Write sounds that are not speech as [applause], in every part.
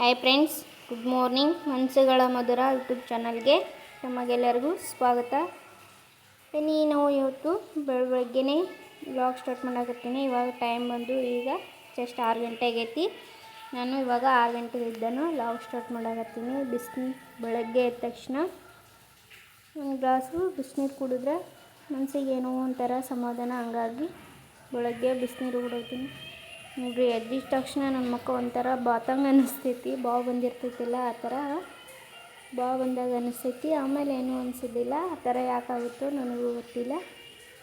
Hi friends good morning ಮನಸ್ಸುಗಳ ಮಧುರ YouTube ಚಾನಲ್ಗೆ ನಮಗೆಲ್ಲರಿಗೂ ಸ್ವಾಗತ. ನಾವು ಇವತ್ತು ಬೆಳ ಬೆಳಗ್ಗೆನೇ ಬ್ಲಾಗ್ ಸ್ಟಾರ್ಟ್ ಮಾಡಾಕತ್ತೀನಿ. ಇವಾಗ ಟೈಮ್ ಬಂದು ಈಗ ಜಸ್ಟ್ ಆರು ಗಂಟೆ ಆಗೈತಿ. ನಾನು ಇವಾಗ ಆರು ಗಂಟೆಗೆ ಲಾಗ್ ಸ್ಟಾರ್ಟ್ ಮಾಡಾಕತ್ತೀನಿ. ಬಿಸಿನೀರು ಬೆಳಗ್ಗೆ ಎದ್ದ ತಕ್ಷಣ ಒಂದು ಗ್ಲಾಸು ಬಿಸಿನೀರು ಕುಡಿದ್ರೆ ಮನಸ್ಸಿಗೆ ಏನೋ ಒಂಥರ ಸಮಾಧಾನ. ಹಂಗಾಗಿ ಬೆಳಗ್ಗೆ ಬಿಸಿನೀರು ಕುಡಿತೀನಿ. ನೋಡ್ರಿ, ಎದ್ದಿದ ತಕ್ಷಣ ನನ್ನ ಮಕ್ಕ ಒಂಥರ ಬಾತಂಗ ಅನ್ನಿಸ್ತೈತಿ, ಬಾವು ಬಂದಿರ್ತೈತಿಲ್ಲ ಆ ಥರ. ಬಾವು ಬಂದಾಗ ಅನ್ನಿಸ್ತೈತಿ, ಆಮೇಲೆ ಏನೂ ಅನಿಸಿದ್ದಿಲ್ಲ ಆ ಥರ ಯಾಕಾಗುತ್ತೋ ನನಗೂ ಗೊತ್ತಿಲ್ಲ.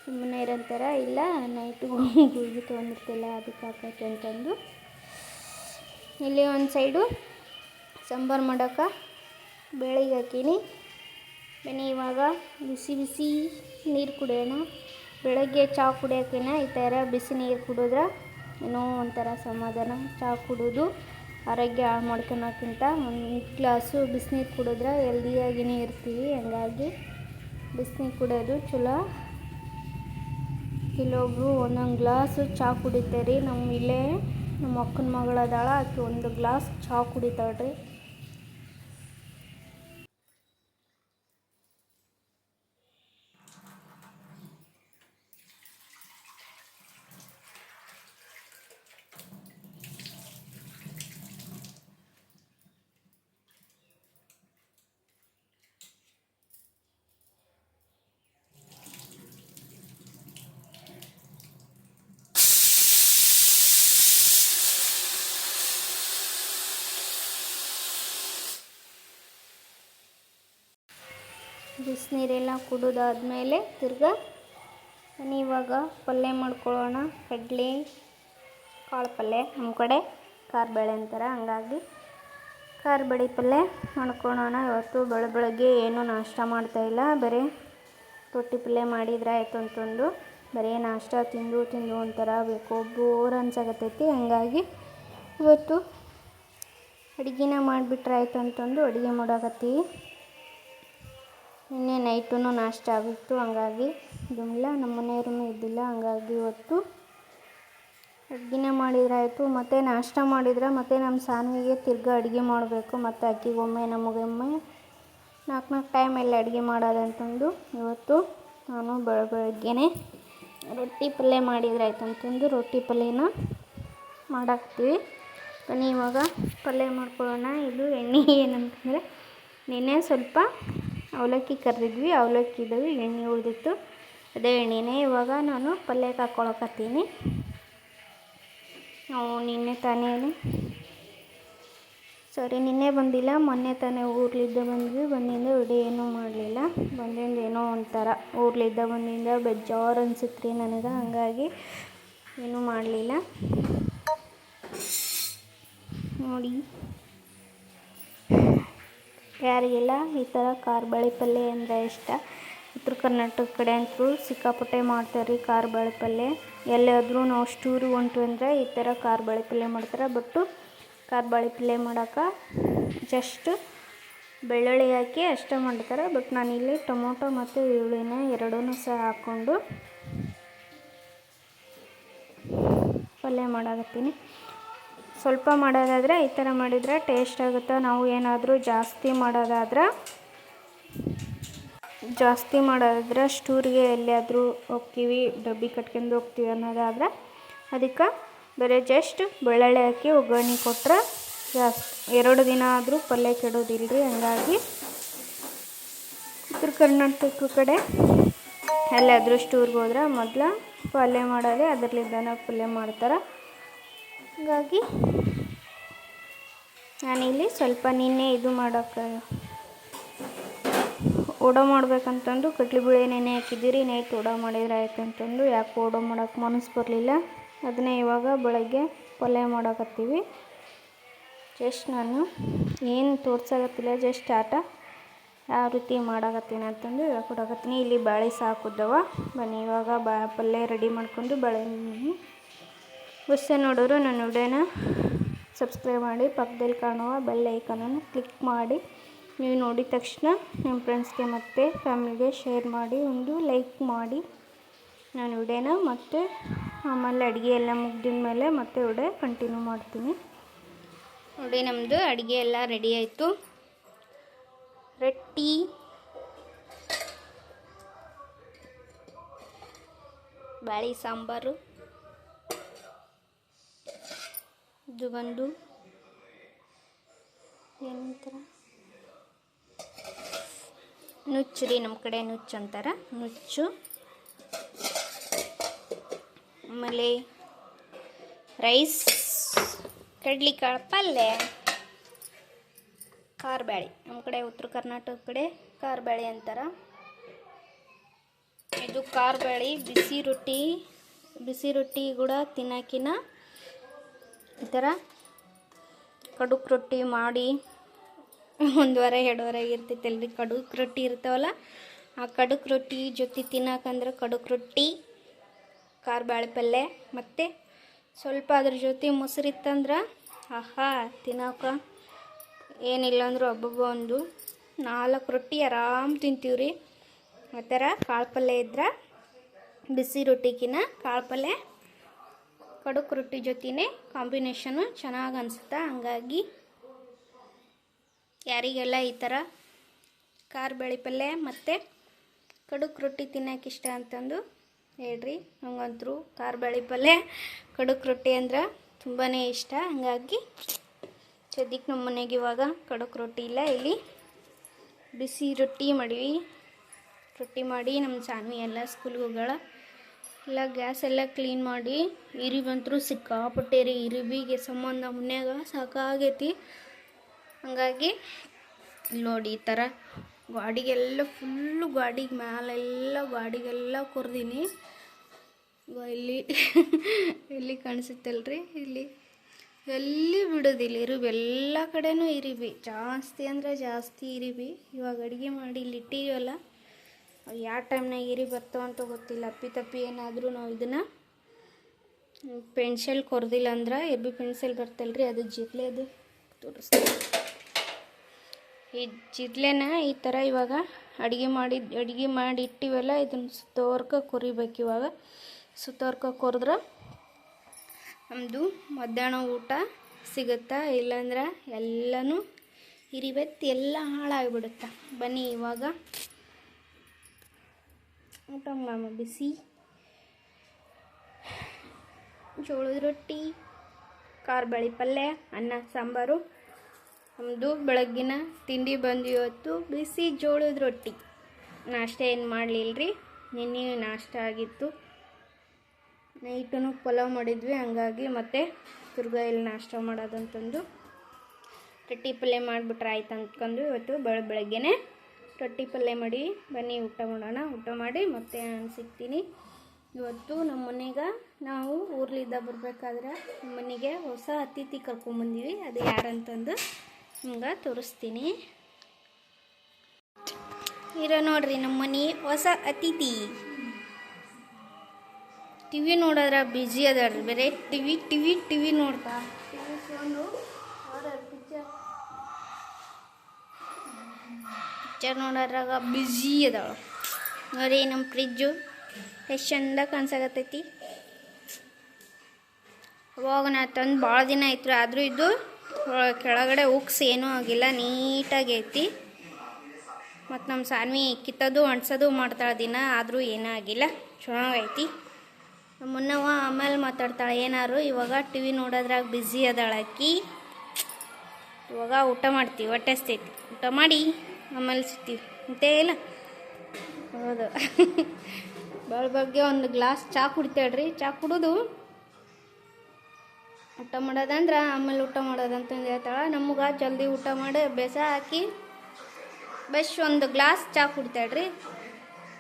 ಸುಮ್ಮನೆ ಇರಂತಾರ ಇಲ್ಲ ನೈಟು ಗುಳಿಗೆ ತೊಗೊಂಡಿರ್ತಿಲ್ಲ ಅದಕ್ಕೆ ಆಕೈತಿ ಅಂತಂದು. ಇಲ್ಲಿ ಒಂದು ಸೈಡು ಸಾಂಬಾರು ಮಾಡೋಕೆ ಬೇಳೆಗೆ ಹಾಕೀನಿ. ಬನ್ನಿ, ಇವಾಗ ಬಿಸಿ ಬಿಸಿ ನೀರು ಕುಡಿಯೋಣ. ಬೆಳಗ್ಗೆ ಚಹಾ ಕುಡಿಯೋಕಿನ ಈ ಥರ ಬಿಸಿ ನೀರು ಕುಡಿದ್ರೆ ಏನೋ ಒಂಥರ ಸಮಾಧಾನ ಚಹಾ ಕುಡಿದು, ಆರೋಗ್ಯ ಹಾಳು ಮಾಡ್ಕೊಳೋಕ್ಕಿಂತ ಒಂದು ಗ್ಲಾಸು ಬಿಸಿನೀರು ಕುಡಿದ್ರೆ ಹೆಲ್ದಿಯಾಗಿನೇ ಇರ್ತೀವಿ. ಹಂಗಾಗಿ ಬಿಸಿನೀರು ಕುಡಿಯೋದು ಚಲೋ. ಕೆಲವೊಬ್ರು ಒಂದೊಂದು ಗ್ಲಾಸು ಚಹಾ ಕುಡಿತಾರೆ. ನಮ್ಮ ಇಲ್ಲೇ ನಮ್ಮ ಅಕ್ಕನ ಮಗಳದಾಳ, ಆಕೆ ಒಂದು ಗ್ಲಾಸ್ ಚಹಾ ಕುಡಿತಾಳ್ರಿ. ಬಿಸಿನೀರೆಲ್ಲ ಕುಡಿದಾದ್ಮೇಲೆ ತಿರ್ಗಾ ಇವಾಗ ಪಲ್ಯ ಮಾಡ್ಕೊಳ್ಳೋಣ. ಕಡ್ಲೆ, ಕಾಳು ಪಲ್ಯ, ನಮ್ಮ ಕಡೆ ಖಾರ ಬೇಳೆ ಅಂತಾರೆ. ಹಂಗಾಗಿ ಖಾರ ಬೇಳೆ ಪಲ್ಯ ಮಾಡ್ಕೊಳ್ಳೋಣ. ಇವತ್ತು ಬೆಳ ಬೆಳಗ್ಗೆ ಏನೂ ನಾಷ್ಟ ಮಾಡ್ತಾಯಿಲ್ಲ ಬರೀ ರೊಟ್ಟಿ ಪಲ್ಯ ಮಾಡಿದ್ರೆ ಆಯಿತು ಅಂತಂದು. ಬರೀ ನಾಷ್ಟ ತಿಂದು ತಿಂದು ಒಂಥರ ಬೇಕು ಬೋರ್ ಅನ್ಸಾಗತ್ತೈತಿ ಹಂಗಾಗಿ ಇವತ್ತು ಅಡುಗೆನ ಮಾಡಿಬಿಟ್ರೆ ಆಯಿತು ಅಂತಂದು ಅಡುಗೆ ಮಾಡಾಕತ್ತೀವಿ. ನಿನ್ನೆ ನೈಟೂ ನಾಷ್ಟ ಆಗಿತ್ತು, ಹಂಗಾಗಿ ಇದಿಲ್ಲ ನಮ್ಮ ಮನೆಯವ್ರೂ ಇದ್ದಿಲ್ಲ, ಹಂಗಾಗಿ ಇವತ್ತು ಅಡುಗೆನೇ ಮಾಡಿದ್ರಾಯಿತು, ಮತ್ತು ನಾಷ್ಟ ಮಾಡಿದ್ರೆ, ಮತ್ತು ನಮ್ಮ ಸಾನ್ವಿಗೆ ತಿರ್ಗಿ ಅಡುಗೆ ಮಾಡಬೇಕು, ಮತ್ತು ಅಕ್ಕಿಗೊಮ್ಮೆ, ನಮಗೊಮ್ಮೆ ನಾಲ್ಕು ನಾಲ್ಕು ಟೈಮ್ ಎಲ್ಲ ಅಡುಗೆ ಮಾಡೋದಂತಂದು ಇವತ್ತು ನಾನು ಬೆಳ ಬೆಳಗ್ಗೆನೆ ರೊಟ್ಟಿ ಪಲ್ಯ ಮಾಡಿದ್ರಾಯ್ತು ಅಂತಂದು ರೊಟ್ಟಿ ಪಲ್ಯನ ಮಾಡಾಕ್ತೀವಿ. ಬನ್ನಿ ಇವಾಗ ಪಲ್ಯ ಮಾಡ್ಕೊಳ್ಳೋಣ, ಇದು ಎಣ್ಣೆ ಏನಂತಂದರೆ ನಿನ್ನೆ ಸ್ವಲ್ಪ ಅವಲಕ್ಕಿ ಕರೆದಿದ್ವಿ, ಅವಲಕ್ಕಿ ಇದ್ದವು ಎಣ್ಣೆ ಉಳಿದಿತ್ತು. ಅದೇ ಎಣ್ಣೆನೇ ಇವಾಗ ನಾನು ಪಲ್ಯಕ್ಕೆ ಹಾಕ್ಕೊಳಕತ್ತೀನಿ ನಾವು ನಿನ್ನೆ ತಾನೇ ಸಾರಿ ನಿನ್ನೆ ಬಂದಿಲ್ಲ, ಮೊನ್ನೆ ತಾನೇ ಊರ್ಲಿದ್ದ ಬಂದ್ವಿ, ಬಂದಿಂದ ಇಡೀ ಏನೂ ಮಾಡಲಿಲ್ಲ. ಬಂದಿಂದ ಏನೋ ಒಂಥರ ಊರ್ಲಿದ್ದ, ಬಂದಿಂದ ಬೇಜಾರು ಅನ್ಸಿತ್ತು ರೀ ನನಗೆ, ಹಂಗಾಗಿ ಏನೂ ಮಾಡಲಿಲ್ಲ. ನೋಡಿ. ಯಾರಿಗೆಲ್ಲ ಈ ಥರ ಕಾರ್ಬಾಳೆ ಪಲ್ಯ ಅಂದರೆ ಇಷ್ಟ, ಉತ್ತರ ಕರ್ನಾಟಕ ಕಡೆ ಅಂತೂ ಸಿಕ್ಕಾಪಟ್ಟೆ ಮಾಡ್ತಾರೆ ರೀ ಕಾರ್ಬಾಳೆ ಪಲ್ಯ ಎಲ್ಲಾದರೂ ನಾವು ಸ್ಟೂರು ಹೊಂಟು ಅಂದರೆ ಈ ಥರ ಕಾರ್ಬಾಳೆ ಪಲ್ಯ ಮಾಡ್ತಾರೆ. ಬಟ್ಟು ಕಾರ್ಬಾಳೆ ಪಲ್ಯ ಮಾಡೋಕೆ ಜಸ್ಟ್ ಬೆಳ್ಳುಳ್ಳಿ ಹಾಕಿ ಅಷ್ಟೇ ಮಾಡ್ತಾರೆ. ಬಟ್ ನಾನಿಲ್ಲಿ ಟೊಮೊಟೊ ಮತ್ತು ಈರುಳ್ಳಿನ ಎರಡೂ ಸಹ ಹಾಕ್ಕೊಂಡು ಪಲ್ಯ ಮಾಡಾಕತ್ತೀನಿ. ಸ್ವಲ್ಪ ಮಾಡೋದಾದರೆ ಈ ಥರ ಮಾಡಿದರೆ ಟೇಸ್ಟ್ ಆಗುತ್ತೆ? ನಾವು ಏನಾದರೂ ಜಾಸ್ತಿ ಮಾಡೋದಾದ್ರೆ? ಜಾಸ್ತಿ ಮಾಡೋದಾದ್ರೆ ಸ್ಟೂರಿಗೆ ಎಲ್ಲಿಯಾದರೂ ಹೋಗ್ತೀವಿ, ಡಬ್ಬಿ ಕಟ್ಕೊಂಡು ಹೋಗ್ತೀವಿ ಅನ್ನೋದಾದ್ರೆ ಅದಕ್ಕೆ ಬರೀ ಜಸ್ಟ್ ಬೆಳ್ಳುಳ್ಳಿ ಹಾಕಿ ಒಗ್ಗರಣೆ ಕೊಟ್ಟರೆ ಜಾಸ್ತಿ. ಎರಡು ದಿನ ಆದರೂ ಪಲ್ಯ ಕೆಡೋದಿಲ್ಲರಿ ಹಂಗಾಗಿ ಉತ್ತರ ಕರ್ನಾಟಕ ಕಡೆ ಎಲ್ಲಾದರೂ ಸ್ಟೂರ್ಗೆ ಹೋದ್ರೆ ಮೊದಲು ಪಲ್ಯ ಮಾಡೋದೇ ಅದರಲ್ಲಿದ್ದಾನೆ ಪಲ್ಯ ಮಾಡ್ತಾರೆ. ಹಾಗಾಗಿ ನಾನಿಲ್ಲಿ ಸ್ವಲ್ಪ ನಿನ್ನೆ ಇದು ಮಾಡೋಕ್ಕೆ ಓಡೋ ಮಾಡ್ಬೇಕಂತಂದು ಕಡ್ಲೆಬೇಳೆ ನೆನೆ ಹಾಕಿದ್ದೀರಿ, ನೈಟ್ ಓಡೋ ಮಾಡಿದ್ರೆ ಆಯ್ತು ಅಂತಂದು ಯಾಕೆ ಓಡೋ ಮಾಡೋಕ್ಕೆ ಮನಸ್ಸು ಬರಲಿಲ್ಲ. ಅದನ್ನೇ ಇವಾಗ ಬೆಳಗ್ಗೆ ಪಲ್ಯ ಮಾಡೋಕತ್ತೀವಿ. ಜಸ್ಟ್ ನಾನು ಏನು ತೋರ್ಸಕತ್ತಿಲ್ಲ, ಜಸ್ಟ್ ಆಟ ಯಾವ ರೀತಿ ಮಾಡಾಕತ್ತೀನಿ ಅಂತಂದು ಹೇಳ್ಕೊಡಕತ್ತೀನಿ. ಇಲ್ಲಿ ಬಾಳೆ ಸಾಕುದವ ಬನ್ನಿ, ಇವಾಗ ಬಾ ಪಲ್ಯ ರೆಡಿ ಮಾಡ್ಕೊಂಡು ಬಾಳೆ ಹೊಸ ನೋಡೋರು ನನ್ನ ವಿಡಿಯೋನ ಸಬ್ಸ್ಕ್ರೈಬ್ ಮಾಡಿ, ಪಕ್ಕದಲ್ಲಿ ಕಾಣುವ ಬೆಲ್ ಐಕನನ್ನು ಕ್ಲಿಕ್ ಮಾಡಿ. ನೀವು ನೋಡಿದ ತಕ್ಷಣ ನಿಮ್ಮ ಫ್ರೆಂಡ್ಸ್ಗೆ ಮತ್ತು ಫ್ಯಾಮಿಲಿಗೆ ಶೇರ್ ಮಾಡಿ, ಒಂದು ಲೈಕ್ ಮಾಡಿ. ನಾನು ವಿಡಿಯೋನ ಮತ್ತು ಆಮೇಲೆ ಅಡುಗೆ ಎಲ್ಲ ಮುಗ್ದಿದ ಮೇಲೆ ಮತ್ತೆ ವಿಡಿಯೋ ಕಂಟಿನ್ಯೂ ಮಾಡ್ತೀನಿ. ನೋಡಿ ನಮ್ಮದು ಅಡುಗೆ ಎಲ್ಲ ರೆಡಿ ಆಯಿತು. ರೊಟ್ಟಿ, ಬ್ಯಾಳಿ ಸಾಂಬಾರು. ಇದು ಬಂದು ಏನಂತಾರ? ನುಚ್ಚು ರೀ ನಮ್ಮ ಕಡೆ ನುಚ್ಚು ಅಂತಾರೆ. ನುಚ್ಚು. ಆಮೇಲೆ ರೈಸ್, ಕಡ್ಲಿಕಾಳು, ಪಲ್ಯ ಖಾರ ಬ್ಯಾಳಿ ನಮ್ಮ ಕಡೆ ಉತ್ತರ ಕರ್ನಾಟಕ ಕಡೆ ಖಾರ ಬ್ಯಾಳಿ ಅಂತಾರ. ಇದು ಖಾರ ಬ್ಯಾಳಿ ಬಿಸಿ ರೊಟ್ಟಿ ಬಿಸಿ ರೊಟ್ಟಿ ಕೂಡ ತಿನ್ನೋಕಿನ ಈ ಥರ ಕಡುಕ್ ರೊಟ್ಟಿ ಮಾಡಿ ಒಂದು ವಾರ ಎರಡು ವಾರ ಇರ್ತೈತಲ್ರಿ ಕಡುಕ್ ರೊಟ್ಟಿ ಇರ್ತಾವಲ್ಲ, ಆ ಕಡುಕ್ ರೊಟ್ಟಿ ಜೊತೆ ತಿನ್ನಕಂದ್ರೆ ಕಡುಕ್ ರೊಟ್ಟಿ, ಖಾರ ಬಾಳೆ ಪಲ್ಯ ಮತ್ತು ಸ್ವಲ್ಪ ಅದ್ರ ಜೊತೆ ಮೊಸರು ಇತ್ತಂದ್ರೆ ಆಹಾ, ತಿನ್ನೋಕ ಏನಿಲ್ಲ ಅಂದರೂ ಒಬ್ಬೊಬ್ಬ ಒಂದು ನಾಲ್ಕು ರೊಟ್ಟಿ ಆರಾಮ್ ರೀ ಆ ಥರ ಕಾಳು ಪಲ್ಯ ಇದ್ರೆ ಬಿಸಿ ರೊಟ್ಟಿಗಿನ ಕಾಳು ಪಲ್ಯ ಕಡುಕ್ ರೊಟ್ಟಿ ಜೊತೆನೇ ಕಾಂಬಿನೇಷನು ಚೆನ್ನಾಗಿ ಅನಿಸುತ್ತೆ? ಹಂಗಾಗಿ ಯಾರಿಗೆಲ್ಲ ಈ ಥರ ಖಾರ ಬೇಳೆ ಪಲ್ಯ ಮತ್ತು ಕಡುಕ್ ರೊಟ್ಟಿ ತಿನ್ನೋಕೆ ಇಷ್ಟ ಅಂತಂದು ಹೇಳ್ರಿ. ನಂಗಂತರೂ ಖಾರ ಬೇಳೆ ಪಲ್ಯ ಕಡುಕ್ ರೊಟ್ಟಿ ಅಂದ್ರೆ ತುಂಬಾ ಇಷ್ಟ. ಹಂಗಾಗಿ ಸದ್ಯಕ್ಕೆ ನಮ್ಮ ಮನೆಗೆ ಇವಾಗ ಕಡುಕ್ ರೊಟ್ಟಿ ಇಲ್ಲ. ಇಲ್ಲಿ ಬಿಸಿ ರೊಟ್ಟಿ ಮಾಡಿವಿ. ರೊಟ್ಟಿ ಮಾಡಿ ನಮ್ಮ ಸಾನ್ವಿ ಎಲ್ಲ ಸ್ಕೂಲ್ಗೆ ಹೋಗಳ ಎಲ್ಲ ಗ್ಯಾಸ್ ಎಲ್ಲ ಕ್ಲೀನ್ ಮಾಡಿ ಇರಿ ಬಂತರೂ ಸಿಕ್ಕಾಪಟ್ಟೆ ರೀ ಇರಿವಿಗೆ ಸಂಬಂಧ ಮನ್ಯಾಗ ಸಾಕಾಗೈತಿ. ಹಂಗಾಗಿ ನೋಡಿ ಈ ಥರ ಗಾಡಿಗೆಲ್ಲ ಫುಲ್ಲು ಗಾಡಿಗೆ ಮ್ಯಾಲೆಲ್ಲ ಗಾಡಿಗೆಲ್ಲ ಕೊರ್ದೀನಿ. ಇಲ್ಲಿ ಇಲ್ಲಿ ಕಾಣಿಸುತ್ತಲ್ರಿ, ಇಲ್ಲಿ. ಎಲ್ಲಿ ಬಿಡೋದಿಲ್ಲ ಇರಿವಿ? ಎಲ್ಲ ಕಡೆನೂ ಇರಿವಿ. ಜಾಸ್ತಿ ಅಂದರೆ ಜಾಸ್ತಿ ಇರಿವಿ. ಇವಾಗ ಅಡುಗೆ ಮಾಡಿ ಇಲ್ಲಿ ಇಟ್ಟಿವಲ್ಲ ಯಾವ ಟೈಮ್ನಾಗ ಇರಿ ಬರ್ತಾವಂತ ಗೊತ್ತಿಲ್ಲ. ಅಪ್ಪಿ ತಪ್ಪಿ ಏನಾದರೂ ನಾವು ಇದನ್ನು ಪೆನ್ಸಿಲ್ ಕೊರ್ದಿಲ್ಲ ಅಂದ್ರೆ ಎಬ್ಬಿ ಪೆನ್ಸಿಲ್ ಬರ್ತಲ್ರಿ, ಅದು ಜಿರ್ಲೆ ಅದು. ತೋರಿಸ್ತೀವಿ ಈ ಜಿರ್ಲೆನ ಈ ಥರ ಇವಾಗ ಅಡುಗೆ ಮಾಡಿ ಅಡುಗೆ ಮಾಡಿ ಇಟ್ಟಿವಲ್ಲ ಇದನ್ನು ಸುತ್ತೋರ್ಕ ಕೊರಿಬೇಕು ಇವಾಗ. ಸುತ್ತವರ್ಕ ಕೊರಿದ್ರೆ ನಮ್ಮದು ಮಧ್ಯಾಹ್ನ ಊಟ ಸಿಗುತ್ತಾ ಇಲ್ಲಾಂದ್ರೆ ಎಲ್ಲನೂ ಇರಿಬೆತ್ತಿ, ಎಲ್ಲ ಹಾಳಾಗಿಬಿಡುತ್ತೆ. ಬನ್ನಿ ಇವಾಗ ಊಟ ಬಿಸಿ ಜೋಳದ ರೊಟ್ಟಿ, ಖಾರ ಬಳಿ ಪಲ್ಯ, ಅನ್ನ, ಸಾಂಬಾರು ನಮ್ಮದು ಬೆಳಗ್ಗಿನ ತಿಂಡಿ ಬಂದು ಇವತ್ತು ಬಿಸಿ ಜೋಳದ ರೊಟ್ಟಿ. ನಾಷ್ಟ ಏನು ಮಾಡಲಿಲ್ಲ ರೀ ನಿನ್ನೆ ನಾಷ್ಟ ಆಗಿತ್ತು. ನೈಟೂ ಪಲಾವ್ ಮಾಡಿದ್ವಿ, ಹಂಗಾಗಿ ಮತ್ತೆ ತಿರ್ಗಾ ಇಲ್ಲಿ ನಾಷ್ಟ ಮಾಡೋದಂತಂದು. ರೊಟ್ಟಿ ಪಲ್ಯ ಮಾಡಿಬಿಟ್ರೆ ಆಯ್ತು ಅಂದ್ಕೊಂಡು ಇವತ್ತು ಬೆಳ ಬೆಳಗ್ಗೆನೆ ರೊಟ್ಟಿ ಪಲ್ಯ ಮಾಡಿ. ಬನ್ನಿ, ಊಟ ಮಾಡೋಣ. ಊಟ ಮಾಡಿ ಮತ್ತೆ ನಾನು ಸಿಗ್ತೀನಿ. ಇವತ್ತು ನಮ್ಮ ಮನೆಗೆ ನಾವು ಊರ್ಲಿದ್ದ ಬರಬೇಕಾದ್ರೆ ನಮ್ಮ ಮನೆಗೆ ಹೊಸ ಅತಿಥಿ ಕರ್ಕೊಂಬಂದೀವಿ ಅದು ಯಾರಂತಂದು ನಿಮ್ಗೆ ತೋರಿಸ್ತೀನಿ. ಇರೋ ನೋಡ್ರಿ ನಮ್ಮ ಮನೆ ಹೊಸ ಅತಿಥಿ. ಟಿ ವಿ ನೋಡಿದ್ರೆ ಬ್ಯುಸಿ ಅದಾರ ಬೇರೆ T V T V T V ನೋಡ್ತಾ T V phone picture picture ನೋಡೋದ್ರಾಗ busy ಅದಾವ ನೋಡಿ ನಮ್ಮ ಫ್ರಿಜ್ಜು ಎಷ್ಟು ಚಂದ ಕಾಣಿಸಕತ್ತೈತಿ. ಅವಾಗ ನಾ ತಂದು ಭಾಳ ದಿನ ಆಯ್ತು ಆದರೂ ಇದು ಕೆಳಗಡೆ ಉಕ್ಸ್ ಏನೂ ಆಗಿಲ್ಲ, ನೀಟಾಗಿ ಐತಿ. ಮತ್ತು ನಮ್ಮ ಸಾನ್ವಿ ಕಿತ್ತೋದು ಅಣ್ಸೋದು ಮಾಡ್ತಾಳೆ ದಿನ, ಆದರೂ ಏನೂ ಆಗಿಲ್ಲ ಚೆನ್ನಾಗೈತಿ ನಮ್ಮ ಮುನ್ನವ ಆಮೇಲೆ ಮಾತಾಡ್ತಾಳೆ, ಏನಾರು, ಇವಾಗ ಟಿ ವಿ ನೋಡೋದ್ರಾಗ ಬ್ಯುಸಿ ಅದಾಳಕ್ಕಿ ಇವಾಗ ಊಟ ಮಾಡ್ತೀವಿ ಹೊಟ್ಟೆ ಊಟ ಮಾಡಿ. ಆಮೇಲೆ ಸಿಗ್ತೀವಿ. ಅಂತೇ ಇಲ್ಲ ಹೌದು. ಬೆಳ ಬಗ್ಗೆ ಒಂದು ಗ್ಲಾಸ್ ಚಾ ಕುಡಿತಾಳ್ರಿ. ಚಾ ಕುಡಿದು ಊಟ ಮಾಡೋದಂದ್ರೆ ಆಮೇಲೆ ಊಟ ಮಾಡೋದಂತಂದು ಹೇಳ್ತಾಳೆ. ನಮ್ಗೆ ಜಲ್ದಿ ಊಟ ಮಾಡಿ ಬೆಸ ಹಾಕಿ ಬೆಶ್ ಒಂದು ಗ್ಲಾಸ್ ಚಾ ಕುಡಿತಾಳ್ರಿ.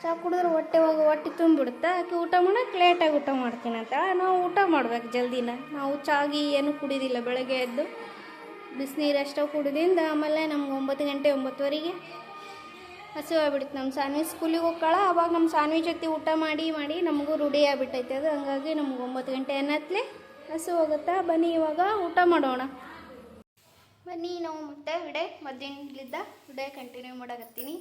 ಚಾ ಕುಡಿದ್ರೆ ಹೊಟ್ಟೆ ಹೋಗಿ ಹೊಟ್ಟೆ ತುಂಬಿಡುತ್ತೆ. ಆಕೆ ಊಟ ಮಾಡಕ್ಕೆ ಲೇಟಾಗಿ ಊಟ ಮಾಡ್ತೀನಿ ಅಂತ ನಾವು ಊಟ ಮಾಡ್ಬೇಕು ಜಲ್ದಿನ. ನಾವು ಚಾಗಿ ಏನು ಕುಡಿದಿಲ್ಲ ಬೆಳಗ್ಗೆ ಎದ್ದು. ಬಿಸಿನೀರು ಅಷ್ಟೇ ಕುಡಿದಿಂದ ಆಮೇಲೆ ನಮ್ಗೆ ಒಂಬತ್ತು ಗಂಟೆ ಒಂಬತ್ತುವರೆಗೆ ಹಸಿವು ಆಗ್ಬಿಡ್ತು ನಮ್ಮ ಸಾನ್ವಿ ಸ್ಕೂಲಿಗೆ ಹೋಗ್ಕಳ, ಅವಾಗ ನಮ್ಮ ಸಾನ್ವಿ ಜೊತೆ ಊಟ ಮಾಡಿ ಮಾಡಿ ನಮಗೂ ರೂಢಿ ಆಗ್ಬಿಟ್ಟೈತೆ. ಅದು ಹಂಗಾಗಿ ನಮ್ಗೆ ಒಂಬತ್ತು ಗಂಟೆ ಅನ್ನತ್ಲೆ ಹಸು ಹೋಗುತ್ತಾ ಬನ್ನಿ ಇವಾಗ ಊಟ ಮಾಡೋಣ. ಬನ್ನಿ ನಾವು ಮತ್ತೆ ವಿಡೆ ಮಧ್ಯಾಹ್ನಲಿದ್ದ ವಿಡೆ ಕಂಟಿನ್ಯೂ ಮಾಡಕತ್ತೀನಿ.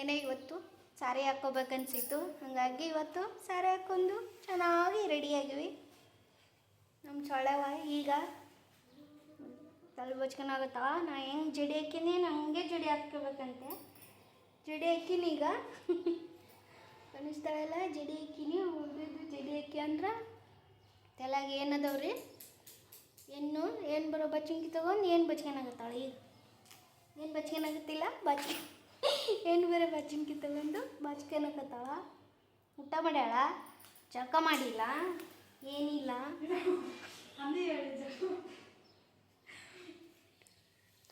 ಏನೇ ಇವತ್ತು ಸಾರಿ ಹಾಕ್ಕೋಬೇಕನ್ಸಿತ್ತು. ಹಾಗಾಗಿ ಇವತ್ತು ಸಾರಿ ಹಾಕ್ಕೊಂಡು ಚೆನ್ನಾಗಿ ರೆಡಿಯಾಗಿವಿ. ನಮ್ಮ ಚಳವ ಈಗ ತಲೆ ಬಚ್ಕೊನಾಗತ್ತಾ? ನಾ ಹೆಂಗೆ ಜಡಿ ಹಾಕಿನಿ? ಹಂಗೆ ಜಡಿ ಹಾಕ್ಕೋಬೇಕಂತೆ. ಜಡಿ ಹಾಕಿನಿ ಈಗ. ಕಾಣಿಸ್ತಾಳೆಲ್ಲ ಜಡಿ ಹಾಕಿನಿ, ಉಳಿದಿದ್ದು ಜಡಿ ಹಾಕಿ ಅಂದ್ರೆ? ತಲೆಗೆ ಏನದವ್ರಿ? ಏನು ಏನು ಬರೋ ಬಚ್ಚಂಕಿ ತೊಗೊಂಡು ಏನು ಬಚ್ಕೊನಾಗತ್ತಾಳೆ ಈಗ? ಏನು ಬಚ್ಕೊನಾಗತ್ತಿಲ್ಲ? ಬಚ್ [laughs] ಏನು ಬೇರೆ ಬಚ್ಚಿಂಕಿ ತಗೊಂಡು ಬಚ್ಕೊನಕತ್ತಾಳ ಊಟ ಮಾಡ್ಯಾಳ? ಜಳಕ ಮಾಡಿಲ್ಲ? ಏನಿಲ್ಲ?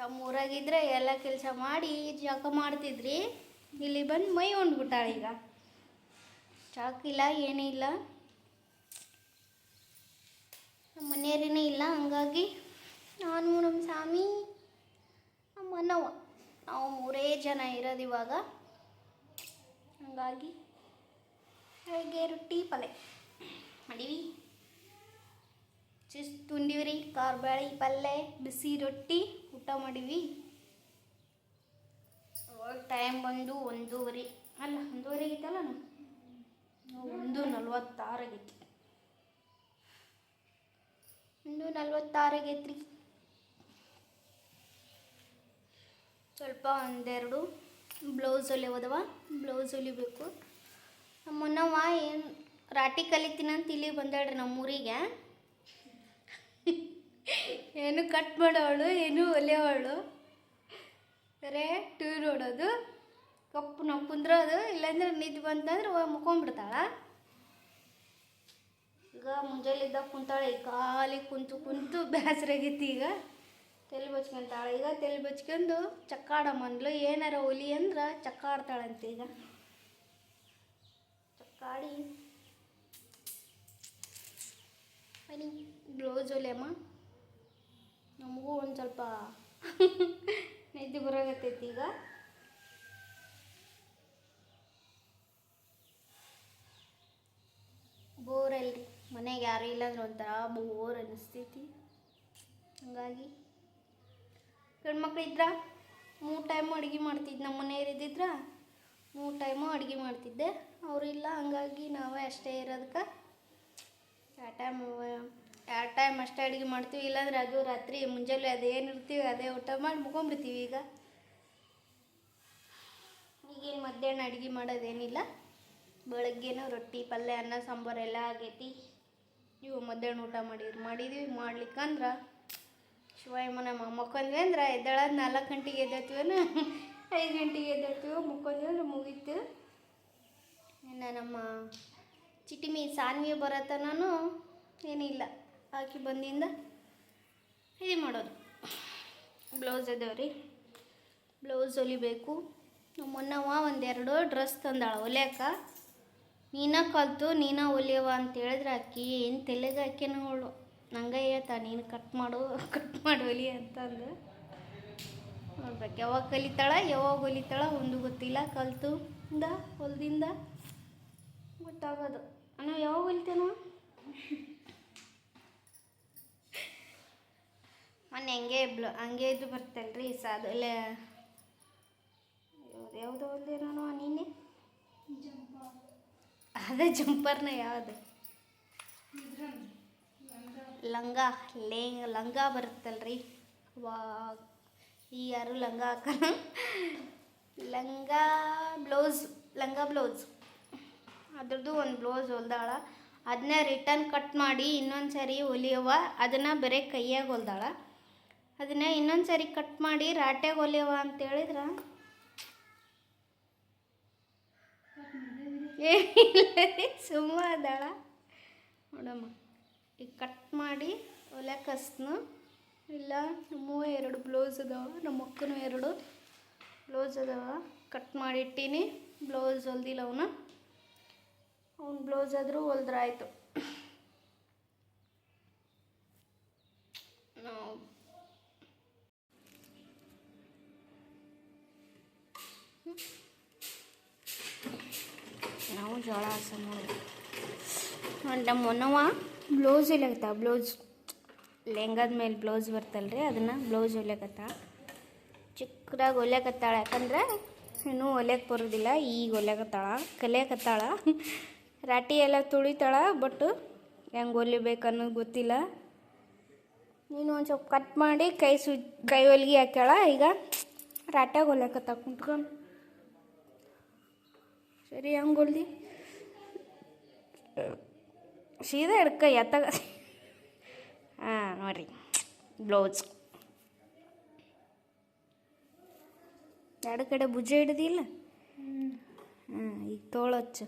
ತಮ್ಮ ಊರಾಗಿದ್ರೆ ಎಲ್ಲ ಕೆಲಸ ಮಾಡಿ ಜಳಕ ಮಾಡ್ತಿದ್ರಿ. ಇಲ್ಲಿ ಬಂದು ಮೈ ಉಂಡ್ಬಿಟ್ಟಾಳ ಈಗ. ಚಾಕಿಲ್ಲ ಏನಿಲ್ಲ ನಮ್ಮ ಮನೆಯವರೇನೇ ಇಲ್ಲ, ಹಂಗಾಗಿ ನಾನು, ನಮ್ಮ ಸ್ವಾಮಿ, ನಮ್ಮ ಅನ್ನವ ನಾವು ಮೂರೇ ಜನ ಇರೋದು ಇವಾಗ. ಹಂಗಾಗಿ ಬೆಳಗ್ಗೆ ರೊಟ್ಟಿ ಪಲ್ಯ. ಮಾಡೀವಿ. ಚಿಸ್ ತುಂಡಿವ್ರಿ ಕಾರ್ಬೇಳೆ ಪಲ್ಯ ಬಿಸಿ ರೊಟ್ಟಿ, ಊಟ ಮಾಡಿವಿ. ಟೈಮ್ ಬಂದು ಒಂದೂವರೆ, ಅಲ್ಲ, ಒಂದೂವರೆ ಆಗೈತಲ್ಲ ಒಂದು ನಲ್ವತ್ತಾರು ಆಗೈತಿ ಒಂದು ನಲ್ವತ್ತಾರು ಆಗೈತ್ರಿ. ಸ್ವಲ್ಪ ಒಂದೆರಡು ಬ್ಲೌಸ್ ಹೊಲಿಯೋದವ ಬ್ಲೌಸ್ ಹೊಲಿಬೇಕು. ನಮ್ಮನ್ನವ ಏನು ರಾಟಿ ಕಲಿತೀನಂತ ಇಲ್ಲಿ ಬಂದಾಳ್ರಿ ನಮ್ಮೂರಿಗೆ. ಏನು ಕಟ್ ಮಾಡೋವಳು, ಏನು ಹೊಲಿಯೋವಳು ಸರಿ, ಟಿ ವಿ ನೋಡೋದು. ಕಪ್ಪು ನಾವು ಕುಂದ್ರೋದು, ಇಲ್ಲಾಂದ್ರೆ ನಿದ್ದೆ ಬಂತಂದ್ರೆ ಮುಕೊಂಡ್ಬಿಡ್ತಾಳ ಈಗ ಮುಂಜಾನೆದ್ದಾಗ ಕುಂತಾಳೆ, ಈಗ ಖಾಲಿ ಕುಂತು ಕುಂತು ಬೇಸರಾಗೈತಿ ಈಗ. ತಲೆ ಬಚ್ಕೊಂತಾಳೆ. ಈಗ ತಲೆ ಬಚ್ಕೊಂಡು ಚಕ್ಕಾಡ ಮಂದ್ಲು ಏನಾರ ಒಲಿ ಅಂದ್ರೆ ಚಕ್ಕಾಡ್ತಾಳಂತೆ ಈಗ. ಚಕ್ಕಾಡಿ. ಬ್ಲೌಸ್ ಹೊಲಿಯಮ್ಮ ನಮಗೂ ಒಂದು ಸ್ವಲ್ಪ [laughs] ನಿದ್ದೆ ಬರಾಗತ್ತೈತಿ ಈಗ. ಬೋರ್ ಅಲ್ರಿ. ಮನೆಗೆ ಯಾರು ಇಲ್ಲಾಂದ್ರೆ ಒಂಥರ ಬೋರ್ ಅನಿಸ್ತೈತಿ. ಹಂಗಾಗಿ ಗಂಡ್ಮಕ್ಳು ಇದ್ರ ಮೂರು ಟೈಮು ಅಡುಗೆ ಮಾಡ್ತಿದ್ದೆ ನಮ್ಮ ಮನೆಯವ್ರು ಇದ್ದಿದ್ರ ಮೂರು ಟೈಮು ಅಡುಗೆ ಮಾಡ್ತಿದ್ದೆ. ಅವರಿಲ್ಲ ಹಂಗಾಗಿ ನಾವೇ ಅಷ್ಟೇ ಇರೋದಕ್ಕೆ ಟಾಟಾ ಟೈಮ್ ಎರಡು ಟೈಮ್ ಅಷ್ಟೇ ಅಡುಗೆ ಮಾಡ್ತೀವಿ, ಇಲ್ಲಾಂದ್ರೆ ಅದು ರಾತ್ರಿ ಮುಂಜಾನೆ ಅದೇನು ಇರ್ತೀವಿ ಅದೇ ಊಟ ಮಾಡಿ ಮುಗೊಂಬಿಡ್ತೀವಿ ಈಗ. ಈಗೇನು ಮಧ್ಯಾಹ್ನ ಅಡುಗೆ ಮಾಡೋದೇನಿಲ್ಲ. ಬೆಳಗ್ಗೆನೂ ರೊಟ್ಟಿ, ಪಲ್ಯ, ಅನ್ನ, ಸಾಂಬಾರು ಎಲ್ಲ ಆಗೈತಿ. ಇವು ಮಧ್ಯಾಹ್ನ ಊಟ ಮಾಡಿದ್ರು ಮಾಡಿದ್ವಿ. ಮಾಡ್ಲಿಕ್ಕಂದ್ರೆ ಶಿವಾಯಮ್ಮನ ಮಕ್ಕೊಂದ್ವಿ ಅಂದ್ರೆ ಎದ್ದೇಳೋದು ನಾಲ್ಕು ಗಂಟೆಗೆ ಎದ್ದೇಳ್ತೀವನ? ಐದು ಗಂಟೆಗೆ ಎದ್ದೇಳ್ತೀವೋ ಮುಕ್ಕೊಂದ್ವಿ ಅಂದ್ರೆ ಮುಗೀತು. ಇನ್ನು ನಮ್ಮ ಚಿಟಿಮಿ ಸಾನ್ವಿ ಬರತ್ತ ನಾನು ಏನಿಲ್ಲ. ಆಕಿ ಬಂದಿಂದ ಇದು ಮಾಡೋದು. ಬ್ಲೌಸ್ ರೀ. ಬ್ಲೌಸ್ ಹೊಲಿಬೇಕು. ನಮ್ಮ ಮೊನ್ನವ ಒಂದೆರಡು ಡ್ರೆಸ್ ತಂದಾಳ, ಹೊಲಿಯಾಕ. ನೀನ ಕಲ್ತು, ನೀನ ಹೊಲಿಯವ ಅಂತ ಹೇಳಿದ್ರೆ ಆಕಿ ಏನು ತಲೆಗೆ ಹಾಕ್ಯನ ಅವಳು ನಂಗೆ ಹೇಳ್ತಾ, ನೀನು ಕಟ್ ಮಾಡು ಕಟ್ ಮಾಡಿ, ಹೊಲಿ ಅಂತಂದು. ನೋಡ್ಬೇಕು, ಯಾವಾಗ ಕಲಿತಾಳ, ಯಾವಾಗ ಹೊಲಿತಾಳ, ಒಂದು ಗೊತ್ತಿಲ್ಲ. ಕಲ್ತು ಹೊಲ್ದಿಂದ ಗೊತ್ತಾಗೋದು. ಅಣ್ಣ, ಯಾವಾಗ ಹೊಲಿತೇನೋ ಮೊನ್ನೆ ಹಂಗೆ ಬ್ಲ, ಹಂಗೆ ಇದು ಬರ್ತಲ್ರಿ ಸಾದಲೆ ಯಾವುದು ಒಂದೇ ನಾನು ನೀನೆ ಅದೇ ಜಂಪರ್ನ ಯಾವುದು? ಲಂಗ, ಲೇ, ಲಂಗ ಬರುತ್ತಲ್ರಿ. ವಾ, ಈ ಯಾರು ಲಂಗ ಹಾಕಲ್ಲ. ಲಂಗ ಬ್ಲೌಸ್ ಲಂಗ ಬ್ಲೌಸ್. ಅದ್ರದ್ದು ಒಂದು ಬ್ಲೌಸ್ ಹೊಲ್ದಾಳ. ಅದನ್ನ ರಿಟರ್ನ್ ಕಟ್ ಮಾಡಿ ಇನ್ನೊಂದು ಸರಿ ಹೊಲಿಯವ ಅದನ್ನು ಬರೀ ಕೈಯಾಗ ಹೊಲ್ದಾಳ. ಅದನ್ನ ಇನ್ನೊಂದು ಸರಿ ಕಟ್ ಮಾಡಿ ರಾಟೆ ಹೊಲಿಯವ ಅಂತ ಹೇಳಿದ್ರ ಸುಮ್ಮ ನೋಡಮ್ಮ ಈಗ ಕಟ್ ಮಾಡಿ ಒಲೆ ಹಸ್ನು ಇಲ್ಲ ನಮ್ಮೂ ಎರಡು ಬ್ಲೌಸ್ ಅದಾವ ನಮ್ಮ ಅಕ್ಕನೂ ಎರಡು ಬ್ಲೌಸ್ ಅದಾವ. ಕಟ್ ಮಾಡಿಟ್ಟೀನಿ ಬ್ಲೌಸ್ ಹೊಲ್ದಿಲ್ಲ ಅವನು. ಅವ್ನು ಬ್ಲೌಸ್ ಆದರೂ ಹೊಲ್ದ್ರೆ ಆಯಿತು ನಾವು ನಾವು ಜೋಳ ಹಾಸ ನೋಡಿ ನೋಡಿ ನಮ್ಮ ಮೊನ್ನವ ಬ್ಲೌಸ್ ಹೊಲಿಯಕತ್ತ ಬ್ಲೌಸ್ ಲೆಂಗದ ಮೇಲೆ ಬ್ಲೌಸ್ ಬರ್ತಲ್ರಿ, ಅದನ್ನು ಬ್ಲೌಸ್ ಹೊಲಿಯಕತ್ತ ಚಿಕ್ಕದಾಗಿ ಹೊಲಿಯಾಕತ್ತಾಳ ಯಾಕಂದ್ರೆ ಇನ್ನೂ ಹೊಲಿಯಕ್ಕೆ ಬರೋದಿಲ್ಲ, ಈಗ ಹೊಲಿಯಾಕತ್ತಾಳ ಕಲಿಯಾಕತ್ತಾಳ ರಾಟಿ ಎಲ್ಲ ತುಳಿತಾಳ, ಬಟ್ ಹೆಂಗೆ ಹೊಲಿಬೇಕು ಅನ್ನೋದು ಗೊತ್ತಿಲ್ಲ. ನೀನು ಒಂದು ಸ್ವಲ್ಪ ಕಟ್ ಮಾಡಿ ಕೈ ಸು, ಕೈ ಹೊಲಿಗೆ ಹಾಕ್ಯಾಳ, ಈಗ ರಾಟ್ಯಾಗ ಹೊಲಿಯಾಕತ್ತ ಕುಂತ್ಕೊಂಡು ಸರಿ, ಹೆಂಗೆ ಹೊಲ್ದಿ ಸೀದಾ ಎಡ್ಕ ಎತ್ತಾಗ [laughs] ಹಾಂ, ನೋಡ್ರಿ. ಬ್ಲೌಸ್. ಎರಡು ಕಡೆ ಭುಜ ಹಿಡ್ದಿಲ್ಲ? ಹಾಂ, ಈಗ ತೋಳಚ್ಚು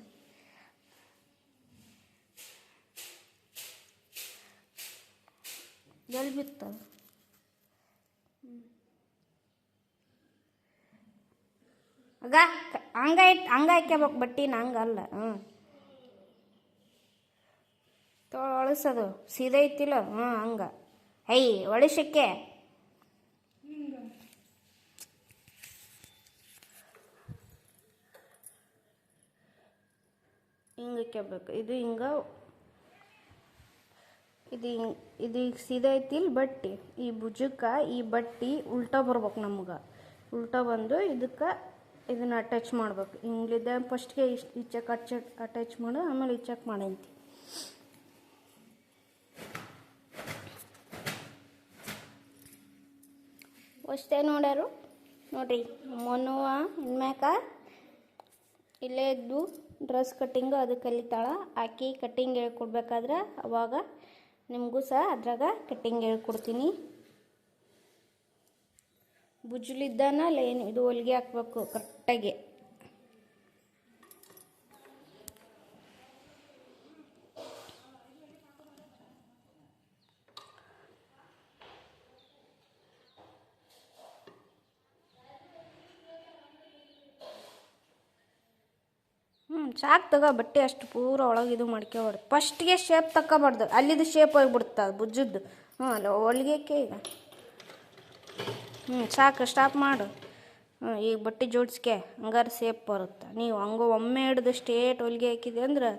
ಎಲ್ಲಿ ಬಿತ್ತ. ಆಗ ಹಂಗ ಇಟ್ಟು ಹಂಗ ಹಾಕ್ಯಬೇಕು ಹಂಗಲ್ಲ. ಹ್ಞೂ ತೋಳ ಒಳಸದು ಸೀದ ಐತಿಲ್ಲ ಹ್ಞೂ ಹಂಗೆ. ಐ ಒಳಸಕ್ಕೆ ಹಿಂಗೆ ಹಾಕ್ಯಬೇಕು ಇದು ಹಿಂಗ. ಇದು ಹಿಂಗೆ, ಇದು ಈಗ ಸೀದ ಐತಿಲ್ ಬಟ್ಟಿ. ಈ ಭುಜಕ್ಕೆ ಈ ಬಟ್ಟಿ ಉಲ್ಟಾ ಬರ್ಬೇಕು ನಮ್ಗೆ. ಉಲ್ಟಾ ಬಂದು ಇದಕ್ಕೆ ಇದನ್ನ ಅಟ್ಯಾಚ್ ಮಾಡ್ಬೇಕು. ಹಿಂಗ್ಲಿದ್ದ ಫಸ್ಟ್ಗೆ ಇಷ್ಟು ಈಚೆಕ್ ಅಟ್ಚ ಅಟ್ಯಾಚ್ ಮಾಡು, ಆಮೇಲೆ ಈಚಕ್ಕೆ ಮಾಡಂತಿ. ಅಷ್ಟೇ ನೋಡ್ಯಾರು ನೋಡ್ರಿ ಮೊನ್ನುವ ಇನ್ಮ್ಯಾಕ ಇಲ್ಲೇ ಇದ್ದು ಡ್ರೆಸ್ ಕಟ್ಟಿಂಗು ಅದು ಕಲಿತಾಳ. ಆಕಿ ಕಟ್ಟಿಂಗ್ ಹೇಳ್ಕೊಡ್ಬೇಕಾದ್ರೆ ಅವಾಗ ನಿಮಗೂ ಸಹ ಅದ್ರಾಗ ಕಟ್ಟಿಂಗ್ ಹೇಳ್ಕೊಡ್ತೀನಿ. ಬುಜ್ಜುಲಿದ್ದಾನ ಏನು, ಇದು ಹೊಲಿಗೆ ಹಾಕ್ಬೇಕು ಕರೆಕ್ಟಾಗಿ ಸಾಕು ತಗೋ ಬಟ್ಟೆ ಅಷ್ಟು ಪೂರ ಒಳಗೆ ಇದು ಮಾಡ್ಕೊಬಾರ್ದು ಫಸ್ಟ್ಗೆ ಶೇಪ್ ತಗೋಬಾರ್ದು ಅಲ್ಲಿದ್ದು ಶೇಪ್ ಹೋಗ್ಬಿಡ್ತು ಅದು ಬುಜ್ಜದ್ದು. ಹ್ಞೂ ಅಲ್ಲ ಹೊಲಿಗೆಕ್ಕೆ ಈಗ. ಹ್ಞೂ ಸಾಕು ಸ್ಟಾಪ್ ಮಾಡು. ಹ್ಞೂ ಈಗ ಬಟ್ಟೆ ಜೋಡಿಸ್ಕೆ. ಹಂಗಾರೆ ಸೇಪ್ ಬರುತ್ತೆ. ನೀವು ಹಂಗೆ ಒಮ್ಮೆ ಹಿಡ್ದು ಸ್ಟೇಟ್ ಹೊಲಿಗೆ ಹಾಕಿದೆ ಅಂದ್ರೆ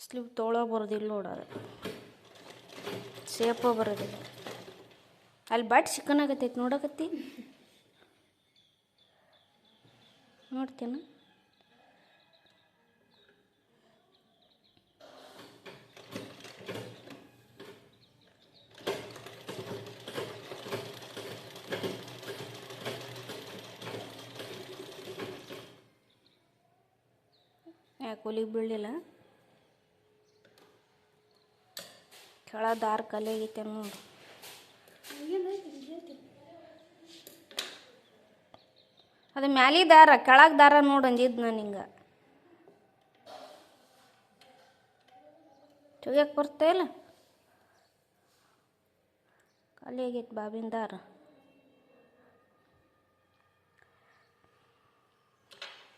ಸ್ಲೀವ್ ತೊಳೋ ಬರೋದಿಲ್ಲ ನೋಡೋದು ಸೇಪ ಬರೋದಿಲ್ಲ. ಅಲ್ಲಿ ಬಟ್ ಚಿಕ್ಕನಾಗತ್ತೈತೆ ನೋಡಕತ್ತಿ. ನೋಡ್ತೀನ? ಯಾಕೆ ಒಲಿಗೆ ಬೀಳಲಿಲ್ಲ. ಕೆಳ ದಾರ ಕಲಿಯಾಗೈತೆ ನೋಡಿ. ಅದು ಮ್ಯಾಲಿ ದಾರ, ಕೆಳಗೆ ದಾರ ನೋಡಿ ಅಂದಿದ್ದು ನಾನು ಹಿಂಗೆ. ತೆಗಿಯಕ್ಕೆ ಬರ್ತಾ ಇಲ್ಲ. ಆಗೈತೆ ಬಾಬಿನ ದಾರ.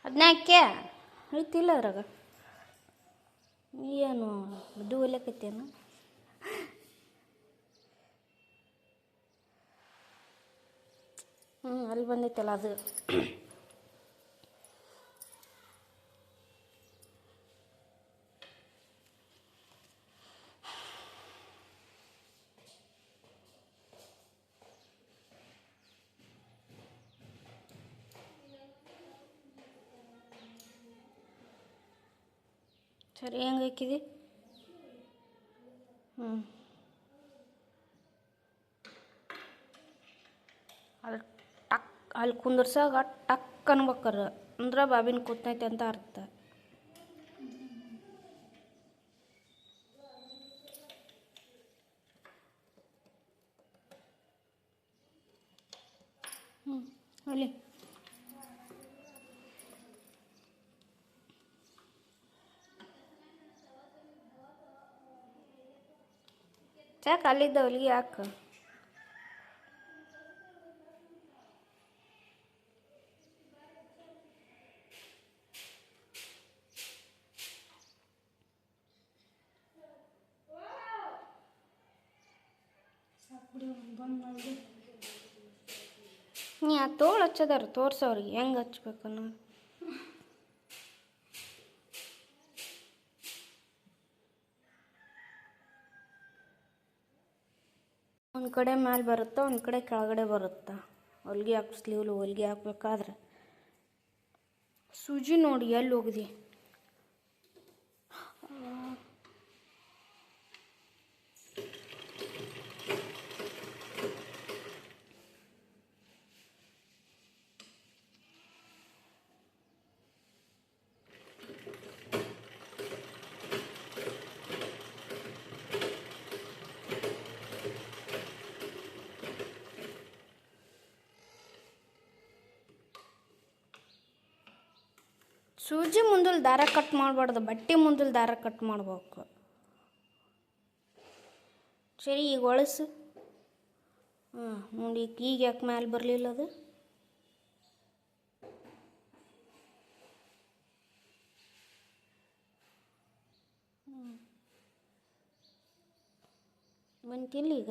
ಅದನ್ನ ಐತಿಲ್ಲ ಅದ್ರಾಗ. ಏನು ಇದು ಹೊಲಿಯಕತ್ತೇನು ಹ್ಞೂ ಅಲ್ಲಿ ಬಂದೈತಲ್ಲ ಅದು. ಸರಿ ಹೆಂಗೆ ಹಾಕಿದಿ ಹ್ಞೂ ಅಲ್ಲಿ ಟಕ್ ಅಲ್ಲಿ ಕುಂದ್ರಸಾಗ ಟಕ್ ಅನ್ಬೇಕಾರ ಅಂದ್ರೆ ಬಾಬಿನ ಕೂತೈತೆ ಅಂತ ಅರ್ಥ ಹ್ಞೂ ಅಲ್ಲಿ ಯಾಕೆ ಅಲ್ಲಿದ್ದ ಹೊಲಿಗೆ ಯಾಕೆ ನೀ ಆ ತೋಳು ಹಚ್ಚದಾರ ತೋರ್ಸವ್ರಿಗೆ ಹೆಂಗೆ ಹಚ್ಬೇಕು ಅನ್ನೋ ಒಂದು ಕಡೆ ಮೇಲೆ ಬರುತ್ತೆ, ಒಂದು ಕಡೆ ಕೆಳಗಡೆ ಬರುತ್ತೆ? ಹೊಲಿಗೆ ಹಾಕಿ ಸ್ಲೀವ್ಲು ಹೊಲ್ಗೆ ಹಾಕ್ಬೇಕಾದ್ರೆ? ಸೂಜಿ ನೋಡಿ ಎಲ್ಲಿ ಹೋಗಿದೆ? ಸೂಜಿ ಮುಂದಲ್ ದಾರ ಕಟ್ ಮಾಡಬಾರ್ದು, ಬಟ್ಟೆ ಮುಂದಲ್ ದಾರ ಕಟ್ ಮಾಡ್ಬೇಕು. ಸರಿ, ಈಗ ಒಳಸು. ಹಾಂ, ನೋಡಿ, ಈಗ ಯಾಕೆ ಮ್ಯಾಲೆ ಬರಲಿಲ್ಲ ಅದು? ಬಂತಿಲ್ಲ ಈಗ?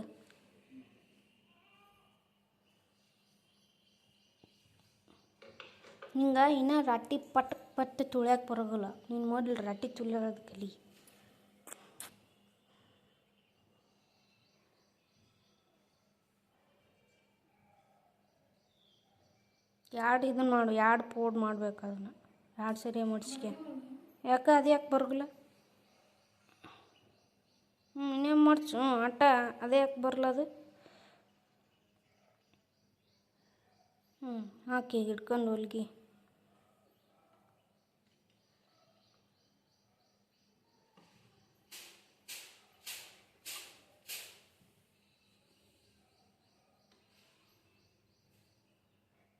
ಹಿಂಗೆ ಇನ್ನೂ ರಾಟಿ ಪಟ್ ಪಟ್ ತುಳಿಯೋಕೆ ಬರೋಗಿಲ್ಲ ನೀನು ಮೊದಲು ರಾಟಿ ತುಳಿಯೋದು ಕಲಿ. ಎರಡು ಇದನ್ನ ಮಾಡು ಎರಡು ಪೋಡ್ ಮಾಡ್ಬೇಕು ಅದನ್ನು ಎರಡು ಸರಿ ಮಡ್ಸ್ಕೆ ಯಾಕೆ ಅದು ಯಾಕೆ ಬರಗಿಲ್ಲ ಹ್ಞೂ ಇನ್ನೇನು ಮಡ್ಚು ಹ್ಞೂ ಆಟ ಅದೇ ಯಾಕೆ ಬರಲ್ಲ ಅದು? ಹ್ಞೂ ಹಾಕಿ ಹಿಡ್ಕೊಂಡು ಹೊಲ್ಗಿ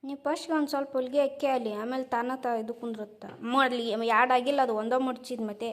ನೀವು ಫಸ್ಟ್ಗೆ ಒಂದು ಸ್ವಲ್ಪ ಹೊಲಿಗೆ ಅಕ್ಕಿ ಅಲ್ಲಿ ಆಮೇಲೆ ತಾನ ತ ಇದು ಕುಂದ್ರತ್ತೆ. ಮಾಡಲಿ ಎರಡು ಆಗಿಲ್ಲ, ಅದು ಒಂದೋ ಮಡ್ಚಿದ ಮತ್ತೆ.